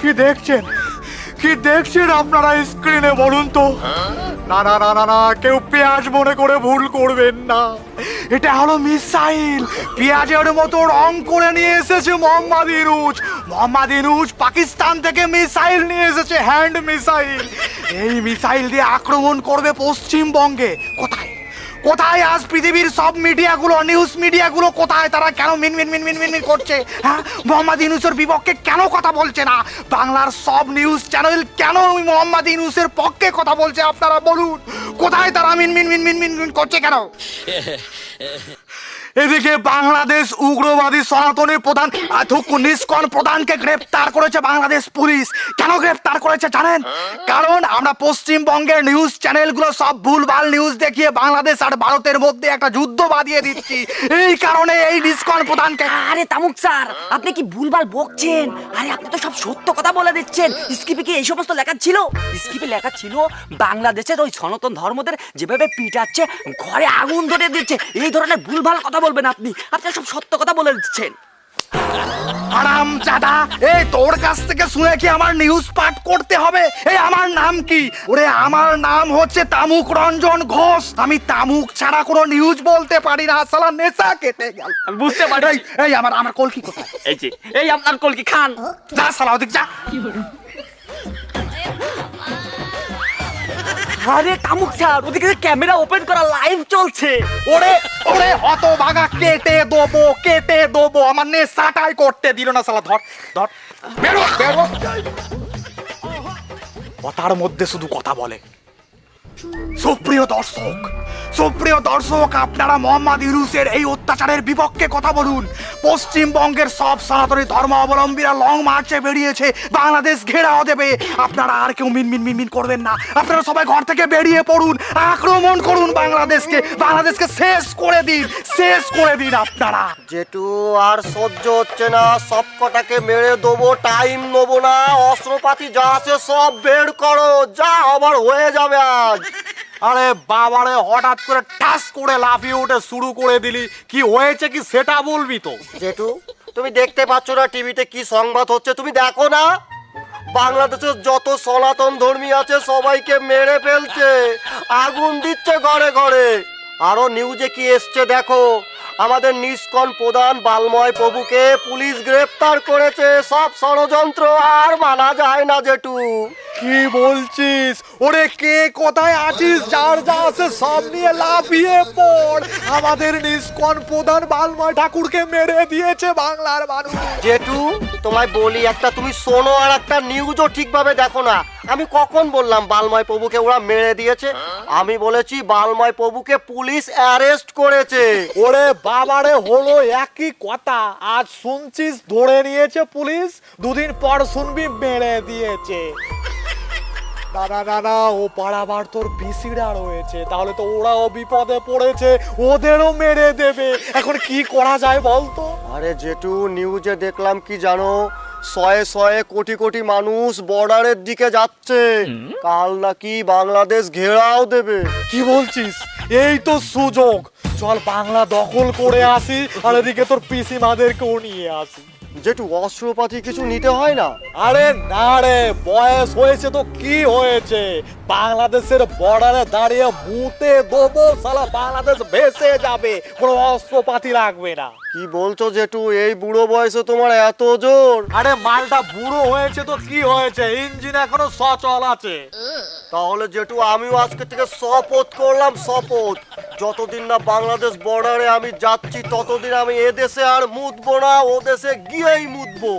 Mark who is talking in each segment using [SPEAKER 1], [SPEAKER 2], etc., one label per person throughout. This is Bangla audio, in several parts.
[SPEAKER 1] কি দেখছেন? কি দেখছেন আপনারা স্ক্রিনে বলুন তো? না না না না না, কেউ পেঁয়াজ মনে করে ভুল করবেন না। এটা হলো মিসাইল। পেঁয়াজের মতো রং করে নিয়ে এসেছে মোহাম্মদ রুজ মোহাম্মদ রুজ পাকিস্তান থেকে মিসাইল নিয়ে এসেছে, হ্যান্ড মিসাইল। এই মিসাইল দিয়ে আক্রমণ করবে পশ্চিমবঙ্গে। কোথায়? কোথায় আজ পৃথিবীর সব মিডিয়াগুলো নিউজ মিডিয়াগুলো কোথায় তারা কেন মিন মিন মিন মিন মিন মিন করছে হ্যাঁ মোহাম্মদ ইউনুসের বিপক্ষে কেন কথা বলছে না বাংলার সব নিউজ চ্যানেল কেন মোহাম্মদ ইউনুসের পক্ষে কথা বলছে আপনারা বলুন কোথায় তারা মিন মিন মিন মিন মিন মিন করছে কেন এদিকে বাংলাদেশ উগ্রবাদী সনাতনী প্রধান নিষ্কন প্রধানকে গ্রেপ্তার করেছে বাংলাদেশ পুলিশ। কেন গ্রেপ্তার করেছে জানেন? কারণ আমরা পশ্চিমবঙ্গের নিউজ চ্যানেলগুলো সব ভুলভাল নিউজ দেখিয়ে বাংলাদেশ আর ভারতের মধ্যে একটা যুদ্ধ বাঁধিয়ে দিচ্ছি। এই কারণে এই নিষ্কন প্রধানকে
[SPEAKER 2] আরে তামুক স্যার, আপনি কি ভুলভাল বকছেন? আরে আপনি তো সব সত্য কথা বলে দিচ্ছেন। স্কিপে কি এই সমস্ত লেখা ছিল? স্কিপে লেখা ছিল, বাংলাদেশের ওই সনাতন ধর্মদের যেভাবে পিটাচ্ছে, ঘরে আগুন ধরে দিচ্ছে। এই ধরনের ভুলভাল কথা বলবেন আপনি? আপনি সব সত্য কথা বলে দিচ্ছেন।
[SPEAKER 1] আরাম চাদা এই তোর কাছ থেকে শুনে কি আমার নিউজ পাঠ করতে হবে? এই আমার নাম কি? ওরে আমার নাম হচ্ছে তামুক রঞ্জন ঘোষ। আমি তামুক ছাড়া কোনো নিউজ বলতে পারি না। সালা নেশা কেটে গেল।
[SPEAKER 2] আমি বুঝতে পারি
[SPEAKER 1] এই, আমার আমার কলকি কোথায়?
[SPEAKER 2] এই যে এই আপনার কলকি খান।
[SPEAKER 1] যা সালা ওদিক যা।
[SPEAKER 2] আরে কামুক স্যার, ওদিকে ক্যামেরা ওপেন করা লাইভ চলছে।
[SPEAKER 1] ওরে ওরে অত ভাগা কেটে দেবো কেটে দেবো, আমার নে সাটাই করতে দিল না সালা ধর ধর। বেরো বেরো। কথার মধ্যে শুধু কথা বলে। সুপ্রিয় দর্শক সুপ্রিয় দর্শক, আপনারা মোহাম্মদ ইউনুসের এই অত্যাচারের বিপক্ষে কথা বলুন। পশ্চিমবঙ্গের সব সনাতনী ধর্মাবলম্বীরা লং মার্চে বেরিয়েছে, বাংলাদেশ ঘেরাও দেবে। আপনারা আর কেউ মিন মিন মিন মিন করবেন না। আপনারা সবাই ঘর থেকে বেরিয়ে পড়ুন, আক্রমণ করুন বাংলাদেশকে। বাংলাদেশকে শেষ করে দিন, শেষ করে দিন আপনারা।
[SPEAKER 3] জেঠু, আর সহ্য হচ্ছে না সব কটাকে মেরে দেবো, টাইম নেব না, অস্ত্রপাতি যা আছে সব বের করো, যা আবার হয়ে যাবে আজ।
[SPEAKER 1] আরে বাবারে, হঠাৎ করে টাস করে লাফিয়ে উঠে শুরু করে দিলি। কি হয়েছে কি সেটা বলবি তো?
[SPEAKER 3] জেঠু, তুমি দেখতে পাচ্ছ না টিভিতে কি সংবাদ হচ্ছে? তুমি দেখো না? বাংলাদেশের যত সনাতন ধর্মী আছে, সবাইকে মেরে ফেলছে, আগুন দিচ্ছে ঘরে ঘরে। আরও নিউজে কি এসছে দেখো? আমাদের নিষ্কন প্রধান বালময় প্রভুকে পুলিশ গ্রেপ্তার করেছে। সব ষড়যন্ত্র আর মানা যায় না জেঠু।
[SPEAKER 1] কি বলছিস? ওরে কে কোথায় আছিস? যার যা আছে সব নিয়ে লাফিয়ে পড়। আমাদের প্রধান ঠাকুরকে মেরে দিয়েছে বাংলার মানুষ।
[SPEAKER 3] জেঠু তোমায় বলি একটা তুমি শোনো আর একটা নিউজও ঠিকভাবে দেখো না। আমি কখন বললাম বালময় প্রভুকে ওরা মেরে দিয়েছে? আমি বলেছি বালময় প্রভুকে পুলিশ অ্যারেস্ট করেছে।
[SPEAKER 1] ওরে বাবারে হলো একই কথা। আজ শুনছিস ধরে নিয়েছে পুলিশ দুদিন পর শুনবি মেরে দিয়েছে। না না না না ও পাড়াবার তোর পিসিরা রয়েছে। তাহলে তো ওরাও বিপদে পড়েছে ওদেরও মেরে দেবে। এখন কি করা যায় বলতো
[SPEAKER 3] আরে জেঠু নিউজে দেখলাম কি জানো? শয়ে শয়ে কোটি কোটি মানুষ বর্ডারের দিকে যাচ্ছে। কাল নাকি বাংলাদেশ ঘেরাও দেবে।
[SPEAKER 1] কি বলছিস? এই তো সুযোগ। চল বাংলা দখল করে আসি আর এদিকে তোর পিসি মাদেরকেও নিয়ে আসি।
[SPEAKER 3] জেঠু অস্ত্রপাতি কিছু নিতে হয় না?
[SPEAKER 1] আরে না রে বয়স হয়েছে তো কি হয়েছে? বাংলাদেশের বর্ডারে দাঁড়িয়ে মুতে দেবো সালা বাংলাদেশ ভেসে যাবে। কোনো অস্ত্রপাতি লাগবে না।
[SPEAKER 3] কি বলছো জেঠু এই বুড়ো বয়সে তোমার এত জোর?
[SPEAKER 1] আরে মালটা বুড়ো হয়েছে তো কি হয়েছে? ইঞ্জিন এখনও সচল আছে।
[SPEAKER 3] তাহলে জেঠু আমিও আজকে থেকে শপথ করলাম শপথ। যতদিন না বাংলাদেশ বর্ডারে আমি যাচ্ছি ততদিন আমি এ দেশে আর মুতবো না ও দেশে গিয়েই মুতবো।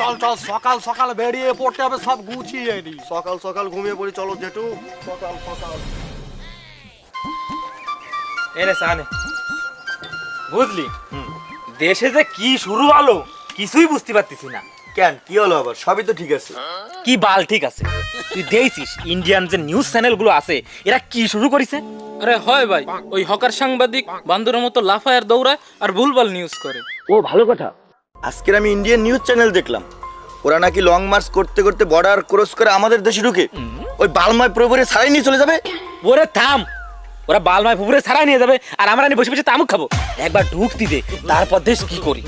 [SPEAKER 1] চল চল সকাল সকাল বেরিয়ে পড়তে হবে সব গুছিয়ে নি।
[SPEAKER 3] সকাল সকাল ঘুমিয়ে পড়ি চলো জেঠু। সকাল সকাল
[SPEAKER 4] এনে সানে বুঝলি? দেশে যে কি শুরু হলো কিছুই বুঝতে পারতেছি না।
[SPEAKER 3] কেন? কি হলো আবার? সবই তো ঠিক আছে।
[SPEAKER 4] কি বাল ঠিক আছে? তুই দেখছিস ইন্ডিয়ান যে নিউজ চ্যানেলগুলো আছে এরা কি শুরু করেছে?
[SPEAKER 5] আরে হয় ভাই ওই হকার সাংবাদিক বান্দরের মতো লাফায় আর দৌড়ায় আর ভুলভাল নিউজ করে।
[SPEAKER 6] ও ভালো কথা। আজকের আমি ইন্ডিয়ান নিউজ চ্যানেল দেখলাম। ওরা নাকি লং মার্চ করতে করতে বর্ডার ক্রস করে আমাদের দেশে ঢুকে। ওই বালমায় প্রভুরে সারাই নিয়ে চলে যাবে।
[SPEAKER 4] ওরে থাম। ওরা বালমায় পুকুরে ছাড়াই নিয়ে যাবে আর আমরা নিয়ে বসে বসে তামুক খাব। একবার ঢুক দিতে তারপর দেশ কি করি?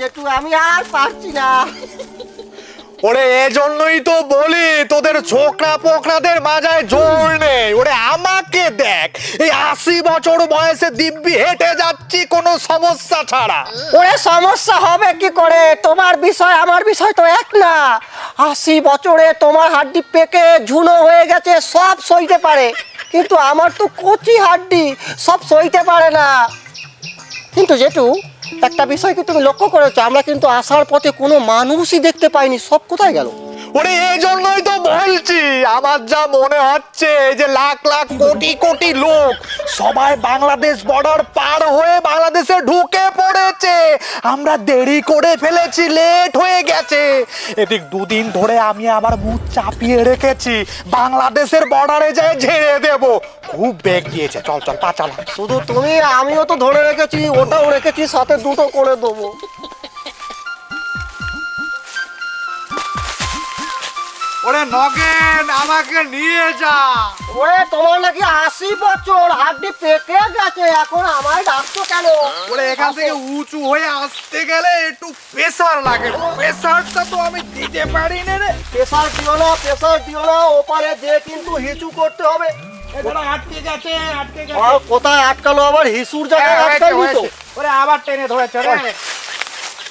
[SPEAKER 3] জেঠু আমি আর পারছি না।
[SPEAKER 1] ওরে এজন্যই তো বলি তোদের ছোকরা পোকরাদের মাজায় জোর নেই। ওরে আমাকে দেখ এই আশি বছর বয়সে দিব্যি হেঁটে যাচ্ছি কোনো সমস্যা ছাড়া।
[SPEAKER 3] ওরে সমস্যা হবে কি করে? তোমার বিষয় আমার বিষয় তো এক না। আশি বছরে তোমার হাড্ডি পেকে ঝুনো হয়ে গেছে সব সইতে পারে। কিন্তু আমার তো কচি হাড্ডি সব সইতে পারে না। কিন্তু জেঠু একটা বিষয় কি তুমি লক্ষ্য করেছ, আমরা কিন্তু আসার পথে কোনো মানুষই দেখতে পাইনি, সব কোথায় গেল?
[SPEAKER 1] ওরে, এই জন্যই তো বলছি, আমার যা মনে হচ্ছে যে লাখ লাখ কোটি কোটি লোক সবাই বাংলাদেশ বর্ডার পার হয়ে বাংলাদেশে ঢুকে পড়েছে। আমরা দেরি করে ফেলেছি লেট হয়ে গেছে। এদিক দুদিন ধরে আমি আবার মুখ চাপিয়ে রেখেছি, বাংলাদেশের বর্ডারে যায় ঝেড়ে দেব। খুব বেগ দিয়েছে। চল চল, পা চালা।
[SPEAKER 3] শুধু তুমি, আমিও তো ধরে রেখেছি, ওটাও রেখেছি, সাথে দুটো করে দেবো।
[SPEAKER 1] ওরে নগেন আমাকে নিয়ে যা।
[SPEAKER 3] ওরে তোমার নাকি আশি বছর হাড্ডি পেকে গেছে এখন আমায় ডাকছো কেন?
[SPEAKER 1] ওরে এখান থেকে উঁচু হয়ে আসতে গেলে একটু প্রেসার লাগে। প্রেসারটা তো আমি দিতে পারি না রে।
[SPEAKER 3] প্রেসার দিও না প্রেসার দিও না ওপারে দিয়ে কিন্তু হিচু করতে হবে।
[SPEAKER 1] আটকে গেছে আটকে
[SPEAKER 3] আর কোথায় আটকালো আবার? হিসুর জায়গায় তো।
[SPEAKER 1] ওরে আবার টেনে ধরেছে রে।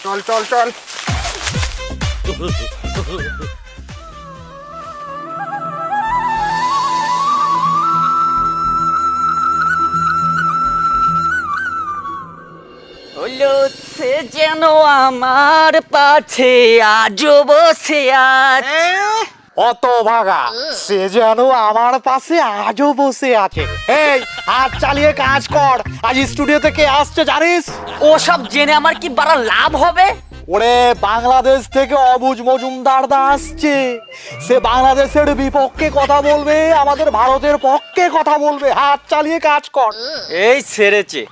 [SPEAKER 1] চল চল চল।
[SPEAKER 2] সে যেন আমার পাছে আজও বসে আছে।
[SPEAKER 1] অত ভাগা। সে যেন আমার পাশে আজও বসে আছে। এই হাত চালিয়ে কাজ কর। আজ স্টুডিও থেকে আসছে জানিস?
[SPEAKER 2] ওসব জেনে আমার কি বাড়া লাভ হবে?
[SPEAKER 1] ওরে বাংলাদেশ থেকে অবুজ মজুমদার দা আসছে। সে বাংলাদেশের বিপক্ষে কথা বলবে আমাদের ভারতের পক্ষে কথা বলবে। হাত চালিয়ে কাজ কর।
[SPEAKER 2] এই সেরেছে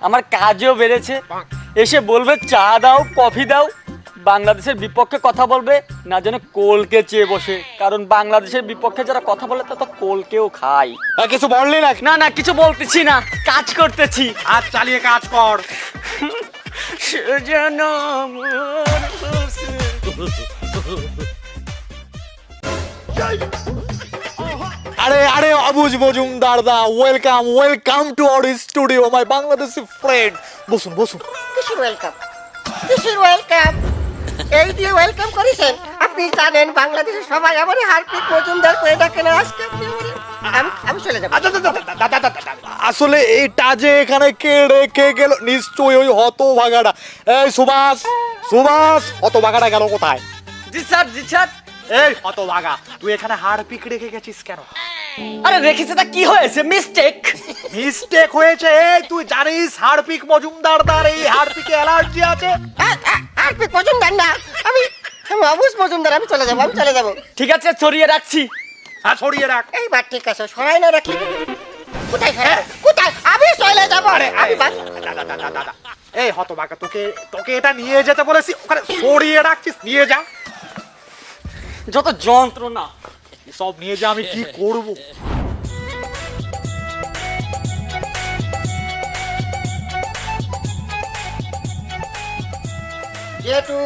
[SPEAKER 2] আমার কাজও বেড়েছে। এসে বলবে চা দাও কফি দাও। বাংলাদেশের বিপক্ষে কথা বলবে না যেন কোলকে চেয়ে বসে। কারণ বাংলাদেশের বিপক্ষে যারা কথা বলে তা তো কোলকেও খায়।
[SPEAKER 1] আর কিছু বললি না
[SPEAKER 2] না না কিছু বলতেছি না কাজ করতেছি।
[SPEAKER 1] হাত চালিয়ে কাজ কর।
[SPEAKER 2] সে যেন আমার পাশে।
[SPEAKER 1] আরে আরে Abuj Majumdar da welcome welcome to our studio my Bangladeshi friend বসুন বসুন।
[SPEAKER 7] কিসের ওয়েলকাম কিসের ওয়েলকাম এই দিয়ে ওয়েলকাম করেছেন? আপনি জানেন বাংলাদেশের সবাই আমার হারপিক মজুমদার করে ডাকেন আজকে আপনি আমি আমি চলে যাব।
[SPEAKER 1] আচ্ছা, আচ্ছা, আচ্ছা। আসলে এটা যে এখানে কে রেখে গেল নিশ্চয়ই ওই হত ভাগাটা এই সুভাষ সুভাষ হত ভাগাটা গেল কোথায়?
[SPEAKER 2] Ji sir ji sir.
[SPEAKER 1] এই হত ভাগা তুই এখানে হাড় পিক রেখে গেছিস কেন?
[SPEAKER 2] আরে রেখেছে তা কি হয়েছে? মিস্টেক
[SPEAKER 1] মিস্টেক হয়েছে এই তুই জানিস হাড়পিক মজুমদার দার এই হাড়পিকে অ্যালার্জি আছে?
[SPEAKER 7] হারপিক মজুমদার না আমি আমি অবুজ মজুমদার আমি চলে যাব আমি চলে যাব।
[SPEAKER 2] ঠিক আছে ছড়িয়ে রাখছি।
[SPEAKER 1] হ্যাঁ সরিয়ে রাখ।
[SPEAKER 7] এইবার ঠিক আছে সরাই না রাখি কোথায় সরাই? কোথায়? আমি চলে যাব।
[SPEAKER 1] আরে
[SPEAKER 7] আমি বাস-
[SPEAKER 1] দাদা দাদা দাদা এই হত তোকে তোকে এটা নিয়ে যেতে বলেছি ওখানে সরিয়ে রাখছিস নিয়ে যা।
[SPEAKER 2] যত যন্ত্রণা
[SPEAKER 1] সব নিয়ে যা আমি কি করব?
[SPEAKER 7] জেঠু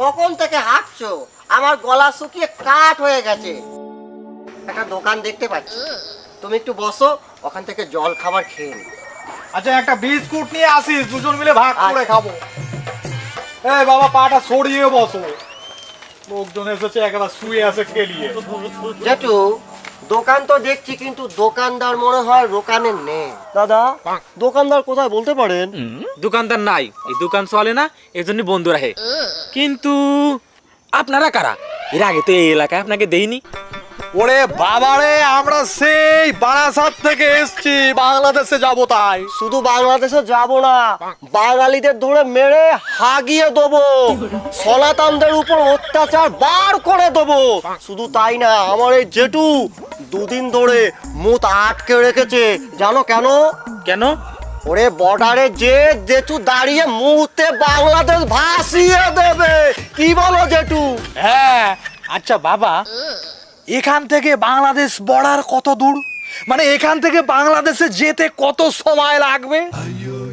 [SPEAKER 7] কখন থেকে হাঁটছো? আমার গলা শুকিয়ে কাঠ হয়ে গেছে। একটা দোকান দেখতে পাচ্ছি। তুমি একটু বসো ওখান থেকে জল খাবার খেয়ে।
[SPEAKER 1] আচ্ছা একটা বিস্কুট নিয়ে আসিস দুজন মিলে ভাগ করে খাব। এই বাবা পাটা সরিয়ে বসো। লোকজন এসেছে একেবারে শুয়ে আছে খেলিয়ে।
[SPEAKER 7] জেঠু দোকান তো দেখছি কিন্তু দোকানদার মনে হয় দোকানে নেই।
[SPEAKER 3] দাদা দোকানদার কোথায় বলতে পারেন?
[SPEAKER 5] দোকানদার নাই। এই দোকান চলে না এই জন্য বন্ধ রাখে। কিন্তু আপনারা কারা? এর আগে তো এই এলাকায় আপনাকে দেইনি।
[SPEAKER 1] ওরে বাবারে আমরা সেই বারাসাত থেকে এসছি। বাংলাদেশে যাব তাই।
[SPEAKER 3] শুধু বাংলাদেশে যাব না বাঙালিদের ধরে মেরে হাগিয়ে দেবো। সনাতনদের উপর অত্যাচার বার করে দেবো। শুধু তাই না আমার এই জেঠু দুদিন ধরে মুখ আটকে রেখেছে। জানো কেন?
[SPEAKER 5] কেন?
[SPEAKER 3] ওরে বর্ডারে যে জেঠু দাঁড়িয়ে মুহূর্তে বাংলাদেশ ভাসিয়ে দেবে। কি বলো জেঠু?
[SPEAKER 1] হ্যাঁ আচ্ছা বাবা এখান থেকে বাংলাদেশ বর্ডার কত দূর? মানে এখান থেকে বাংলাদেশে যেতে কত সময় লাগবে?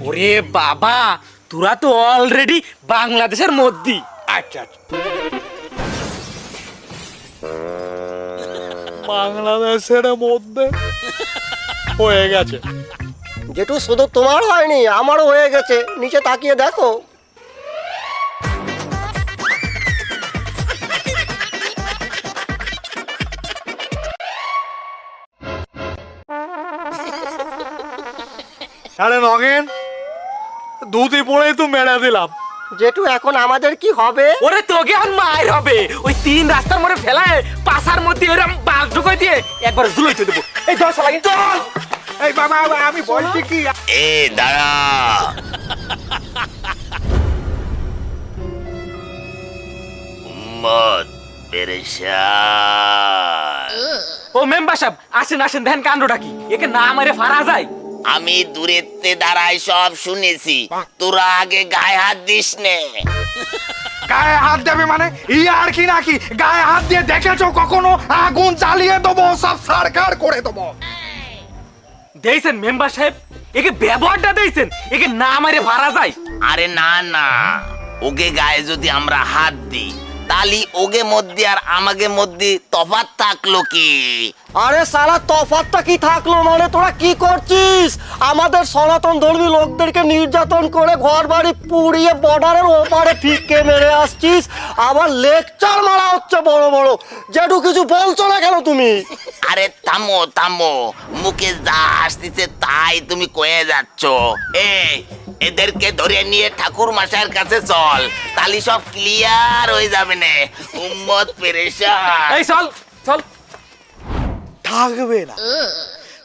[SPEAKER 5] ওরে বাবা তোরা তো অলরেডি বাংলাদেশের মধ্যে।
[SPEAKER 1] আচ্ছা আচ্ছা। বাংলাদেশের মধ্যে? হয়ে গেছে।
[SPEAKER 3] জেঠু শুধু তোমার হয়নি আমারও হয়ে গেছে। নিচে তাকিয়ে দেখো।
[SPEAKER 1] আরে নগেন দুটি পরেই তো মেরে দিলাম।
[SPEAKER 3] জেঠু এখন আমাদের কি হবে?
[SPEAKER 5] ওরে তোকে আর মায়ের হবে। ওই তিন রাস্তার মধ্যে ফেলায় পাশার মধ্যে এরকম বাঘ ঢুকাই দিয়ে একবার জুলাইতে দেবো। এই দশ লাগে চল
[SPEAKER 1] এই বাবা আমি বলছি কি?
[SPEAKER 6] এ দাঁড়া। উম্মত পেরেশান।
[SPEAKER 5] ও মেম্বার সাহেব আসেন আসেন দেখেন কাণ্ডটা কি। একে না মেরে ফারা যায়।
[SPEAKER 8] আমি দূরেতে দাঁড়াই সব শুনেছি। তোরা আগে গায়ে হাত দিস নে।
[SPEAKER 1] গায়ে হাত দেবে মানে? ই আর কি নাকি? গায়ে হাত দিয়ে দেখেছ কখনো? আগুন জ্বালিয়ে দেবো সব সরকার করে দেবো।
[SPEAKER 5] দিয়েছেন মেম্বার সাহেব? একে ব্যবহারটা দিয়েছেন একে না মেরে ফারা যায়।
[SPEAKER 8] আরে না না। ওকে গায়ে যদি আমরা হাত দিই তালি ওগে মধ্যে আর আমাকে মধ্যে তফাৎ থাকল কি?
[SPEAKER 3] আরে সারা তফাতটা কি থাকল মানে? তোরা কি করছিস? আমাদের সনাতন ধর্মী লোকদেরকে নির্যাতন করে ঘর বাড়ি পুড়িয়ে বর্ডারের ওপারে ফিকে মেরে আসছিস। আবার লেকচার মারা হচ্ছে বড় বড়। যেটু কিছু বলছো না কেন তুমি?
[SPEAKER 8] আরে থামো থামো। মুখে যা আসতেছে তাই তুমি কয়ে যাচ্ছ। এ এদেরকে ধরে নিয়ে ঠাকুর মশাইয়ের কাছে চল। তালি সব ক্লিয়ার হয়ে যাবে না। উম্মত পেরেশান।
[SPEAKER 5] এই চল চল।
[SPEAKER 1] থাকবে না।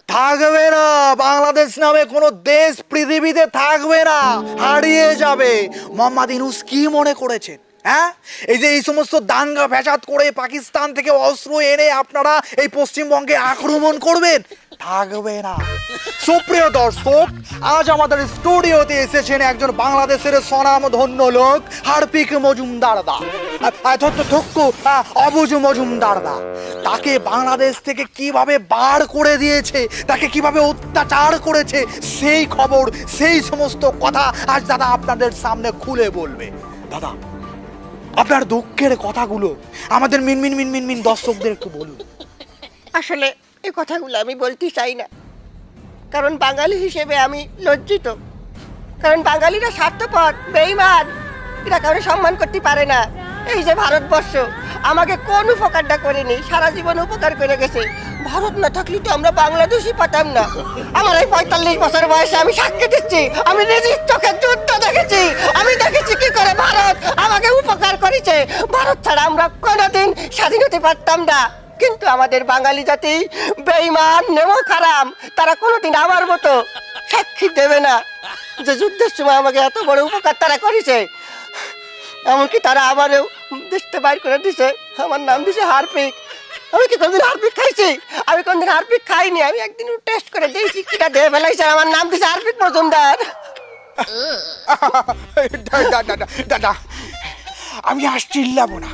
[SPEAKER 1] থাকবে না। বাংলাদেশ নামে কোনো দেশ পৃথিবীতে থাকবে না। হারিয়ে যাবে। মোহাম্মদ ইনুস কি মনে করেছেন? হ্যাঁ? এই যে এই সমস্ত দাঙ্গা ভেজাত করে পাকিস্তান থেকে অস্ত্র এনে আপনারা এই পশ্চিমবঙ্গে আক্রমণ করবেন? থাকবে না সুপ্রিয় দর্শক, আজ আমাদের স্টুডিওতে এসেছেন একজন বাংলাদেশের স্বনামধন্য লোক, হার্পিক মজুমদার দা। থক্কু মজুমদার দা। তাকে বাংলাদেশ থেকে কীভাবে বার করে দিয়েছে, তাকে কীভাবে অত্যাচার করেছে, সেই খবর, সেই সমস্ত কথা আজ দাদা আপনাদের সামনে খুলে বলবে। দাদা, আপনার দুঃখের কথাগুলো আমাদের মিনমিন মিনমিন মিন দর্শকদের একটু বলুন।
[SPEAKER 7] আসলে এই কথাগুলো আমি বলতে চাই না। কারণ বাঙালি হিসেবে আমি লজ্জিত। কারণ বাঙালিরা স্বার্থপর বেইমান এরা কারও সম্মান করতে পারে না। এই যে ভারতবর্ষ, আমাকে কোন উপকারটা করেনি? সারা জীবন উপকার করে গেছে। ভারত না থাকলে তো আমরা বাংলাদেশই পাতাম না। আমার এই পঁয়তাল্লিশ বছর বয়সে আমি সাক্ষী দিচ্ছি, আমি নিজের চোখে যুদ্ধ দেখেছি। আমি দেখেছি কি করে ভারত আমাকে উপকার করেছে। ভারত ছাড়া আমরা কোনোদিন স্বাধীন হতে পারতাম না। কিন্তু আমাদের বাঙালি জাতি বেঈমান নেমো খারাম তারা কোনোদিন আমার মতো সাক্ষী দেবে না যে যুদ্ধের সময় আমাকে এত বড় উপকার তারা করেছে। এমনকি তারা আমারও দেশতে বাইর করে দিছে আমার নাম দিছে হারপিক আমি কি কোনদিন হারপিক খাইছি? আমি কোনদিন হারপিক খাইনি। আমি একদিন টেস্ট করে দিয়েছি কিটা দিয়ে ফেলাইছে। আমার নাম দিছে হারপিক মজুমদার।
[SPEAKER 1] দাদা দাদা আমি আজ চিল্লাবো না।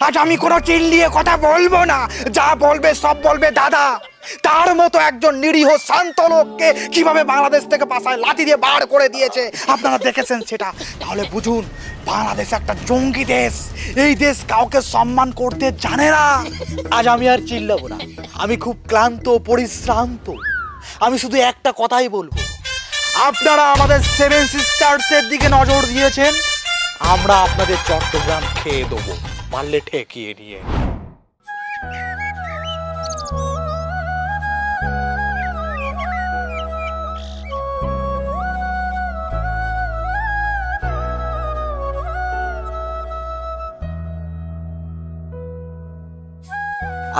[SPEAKER 1] আজ আমি কোনো চিল্লিয়ে কথা বলব না। যা বলবে, সব বলবে দাদা। তার মতো একজন নিরীহ শান্ত লোককে কীভাবে বাংলাদেশ থেকে বাসায় লাঠি দিয়ে বার করে দিয়েছে, আপনারা দেখেছেন সেটা। তাহলে বুঝুন, বাংলাদেশ একটা জঙ্গি দেশ। এই দেশ কাউকে সম্মান করতে জানে না। আজ আমি আর চিল্লাবো না। আমি খুব ক্লান্ত, পরিশ্রান্ত। আমি শুধু একটা কথাই বলব। আপনারা আমাদের সেভেন সিস্টার্সের দিকে নজর দিয়েছেন। আমরা আপনাদের চট্টগ্রাম খেয়ে দেবো পারলে ঠেকিয়ে নিয়ে।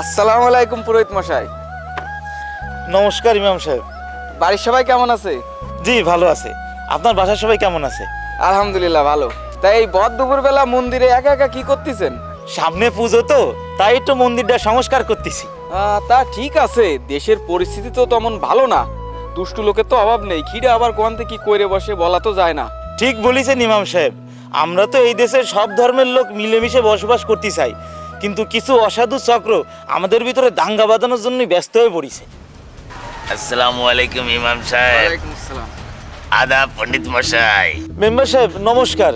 [SPEAKER 9] আসসালামু আলাইকুম পুরোহিত মশাই।
[SPEAKER 10] নমস্কার ইমাম সাহেব।
[SPEAKER 9] বাড়ির সবাই কেমন আছে?
[SPEAKER 10] জি ভালো আছে। আপনার বাসার সবাই কেমন আছে?
[SPEAKER 9] আলহামদুলিল্লাহ ভালো। তাই এই বদ দুপুরবেলা মন্দিরে একা একা কি করতেছেন?
[SPEAKER 10] সামনে পুজো তো তাই একটু মন্দিরটা সংস্কার করতেছি।
[SPEAKER 9] আহ, তা ঠিক আছে দেশের পরিস্থিতি তো তেমন ভালো না। দুষ্টু লোকের তো অভাব নেই খিড়ে আবার কোয়ান্তে কি করে বসে বলা তো যায় না।
[SPEAKER 10] ঠিক বলেছেন ইমাম সাহেব আমরা তো এই দেশের সব ধর্মের লোক মিলেমিশে বসবাস করতে চাই কিন্তু কিছু অসাধু চক্র আমাদের ভিতরে দাঙ্গা বাঁধানোর জন্যই ব্যস্ত হয়ে পড়েছে।
[SPEAKER 8] আসসালামু আলাইকুম ইমাম সাহেব।
[SPEAKER 9] আসসালাম।
[SPEAKER 8] আদা পণ্ডিত মশাই।
[SPEAKER 10] মেম্বার সাহেব নমস্কার।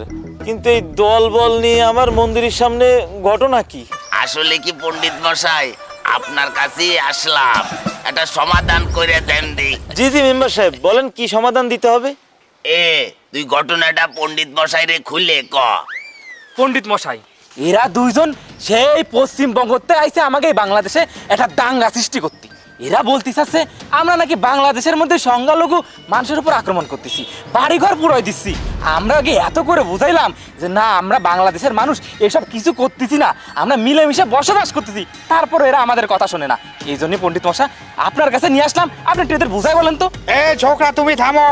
[SPEAKER 10] কিন্তু এই দল বল নিয়ে আমার মন্দিরের সামনে ঘটনা কি?
[SPEAKER 8] আসলে কি পণ্ডিত মশাই? আপনার কাছেই আসলাম। একটা সমাধান করে দেন দি।
[SPEAKER 10] জি জি মেম্বার সাহেব বলেন কি সমাধান দিতে হবে?
[SPEAKER 8] এ তুই ঘটনাটা পণ্ডিত মশাই রে খুলে ক।
[SPEAKER 5] পণ্ডিত মশাই এরা দুইজন সেই পশ্চিমবঙ্গতে আইছে আমাকে বাংলাদেশে একটা দাঙ্গা সৃষ্টি করতে। এরা বলতে চাচ্ছে আমরা নাকি বাংলাদেশের মধ্যে সংখ্যালঘু মানুষের উপর আক্রমণ করতেছি, বাড়িঘর পুরোয় দিচ্ছি। আমরা আগে এত করে বুঝাইলাম যে, না, আমরা বাংলাদেশের মানুষ, এসব কিছু করতেছি না, আমরা মিলেমিশে বসবাস করতেছি। তারপর এরা আমাদের কথা শোনে না। এই জন্যই পণ্ডিত মশা আপনার কাছে নিয়ে আসলাম। আপনি একটু এদের বুঝাই বলেন তো।
[SPEAKER 1] এ, ছোকরা, তুমি থামো।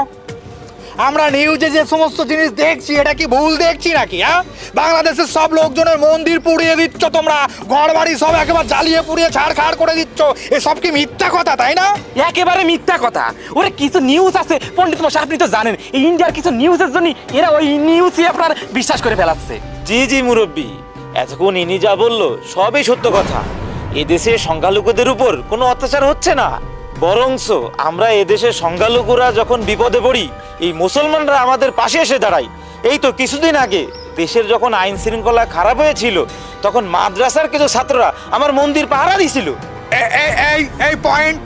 [SPEAKER 1] আমরা নিউজে যে সমস্ত জিনিস দেখছি এটা কি ভুল দেখছি নাকি হ্যাঁ? বাংলাদেশের সব লোকজনের মন্দির পুড়িয়ে দিচ্ছ তোমরা ঘর বাড়ি সব একেবারে জ্বালিয়ে পুড়িয়ে ছাড়খাড় করে দিচ্ছ। এসব কি মিথ্যা কথা তাই না?
[SPEAKER 5] একেবারে মিথ্যা কথা। ওরে কিছু নিউজ আছে। পণ্ডিত মশাই আপনি তো জানেন এই ইন্ডিয়ার কিছু নিউজের জন্য এরা ওই নিউজই আপনার বিশ্বাস করে ফেলাচ্ছে।
[SPEAKER 10] জি জি মুরব্বী। এতক্ষণ ইনি যা বলল সবই সত্য কথা। এদেশে সংখ্যালঘুদের উপর কোনো অত্যাচার হচ্ছে না। বরংস আমরা এদেশের সংখ্যালঘুরা যখন বিপদে পড়ি এই মুসলমানরা আমাদের পাশে এসে দাঁড়ায়। এই তো কিছুদিন আগে দেশের যখন আইন শৃঙ্খলা খারাপ হয়েছিল তখন মাদ্রাসার কিছু ছাত্ররা আমার মন্দির পাহারা দিছিল।
[SPEAKER 1] এ- এ- এই এই পয়েন্ট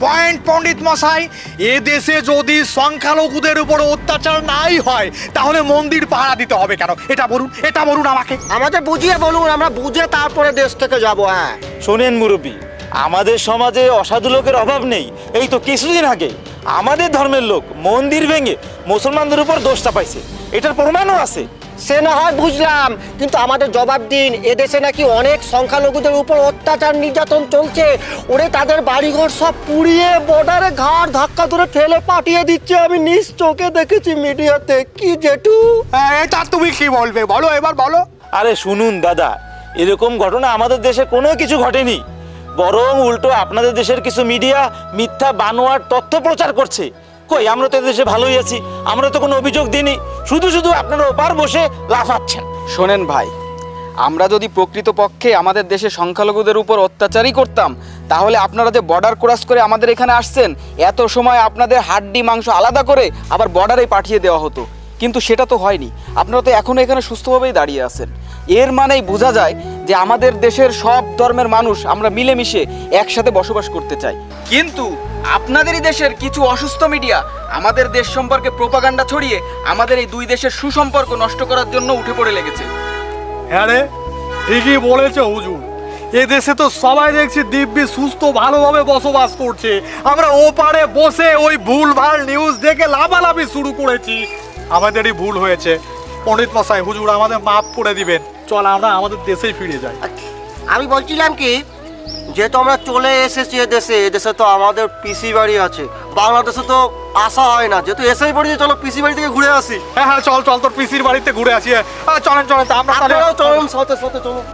[SPEAKER 1] পয়েন্ট পণ্ডিত মশাই এ দেশে যদি সংখ্যালঘুদের উপর অত্যাচার নাই হয় তাহলে মন্দির পাহারা দিতে হবে কেন? এটা বলুন এটা বলুন আমাকে।
[SPEAKER 7] আমাদের বুঝিয়ে বলুন আমরা বুঝে তারপরে দেশ থেকে যাব হ্যাঁ।
[SPEAKER 10] শোনেন মুরব্বী আমাদের সমাজে অসাধু লোকের অভাব নেই। এই তো কিছুদিন আগে আমাদের ধর্মের লোক মন্দির ভেঙে মুসলমানদের উপর দোষ চাপাইছে। এটার প্রমাণও আছে।
[SPEAKER 7] সে না হয় বুঝলাম কিন্তু আমাদের জবাব দিন। এদেশে নাকি অনেক সংখ্যালঘুদের উপর অত্যাচার নির্যাতন চলছে। ওরে তাদের বাড়িঘর সব পুড়িয়ে বর্ডারে ঘাড় ধাক্কা ধরে ফেলে পাঠিয়ে দিচ্ছে। আমি নিজ চোখে দেখেছি মিডিয়াতে। কি জেঠু?
[SPEAKER 1] হ্যাঁ, এটা তুমি কি বলবে? বলো এবার বলো।
[SPEAKER 10] আরে শুনুন দাদা এরকম ঘটনা আমাদের দেশে কোনো কিছু ঘটেনি। বরং উল্টো আপনাদের দেশের কিছু মিডিয়া মিথ্যা বানোয়ার তথ্য প্রচার করছে। কই, আমরা তো দেশে ভালোই আছি, আমরা তো কোনো অভিযোগ দিইনি, শুধু শুধু আপনারা ওপার বসে লাফাচ্ছেন।
[SPEAKER 9] শোনেন ভাই, আমরা যদি প্রকৃতপক্ষে আমাদের দেশে সংখ্যালঘুদের উপর অত্যাচারই করতাম, তাহলে আপনারা যে বর্ডার ক্রস করে আমাদের এখানে আসছেন, এত সময় আপনাদের হাড্ডি, মাংস আলাদা করে আবার বর্ডারে পাঠিয়ে দেওয়া হতো। কিন্তু সেটা তো হয়নি, আপনারা তো এখনও এখানে সুস্থভাবেই দাঁড়িয়ে আছেন। এর মানেই বোঝা যায় যে আমাদের দেশের সব ধর্মের মানুষ আমরা মিলেমিশে একসাথে বসবাস করতে চাই। কিন্তু আপনাদেরই দেশের কিছু অসুস্থ মিডিয়া আমাদের দেশ সম্পর্কে প্রোপাগান্ডা ছড়িয়ে আমাদের এই দুই দেশের সুসম্পর্ক নষ্ট করার জন্য উঠে পড়ে লেগেছে।
[SPEAKER 1] হ্যাঁ রে, ঠিকই বলেছ হুজুর। এ দেশে তো সবাই দেখছি দিব্যি, সুস্থ, ভালোভাবে বসবাস করছে। আমরা ও পারে বসে ওই ভুল ভালো নিউজ দেখে লাভালাভি শুরু করেছি। আমাদেরই ভুল হয়েছে। পণ্ডিত মশাই হুজুর আমাদের মাফ করে দিবেন। চল আমরা আমাদের দেশেই ফিরে যাই।
[SPEAKER 7] আমি বলছিলাম কি যেহেতু আমরা চলে এসেছি এদেশে এদেশে তো আমাদের পিসি বাড়ি আছে। বাংলাদেশে তো আসা হয় না। যেহেতু এসেই পড়ি চলো পিসি বাড়ি থেকে ঘুরে আসি।
[SPEAKER 1] হ্যাঁ হ্যাঁ চল চল তোর পিসির বাড়িতে ঘুরে আসি। হ্যাঁ চলেন চলেন আমরা
[SPEAKER 7] চলেন চলুন সাথে সাথে চলুন।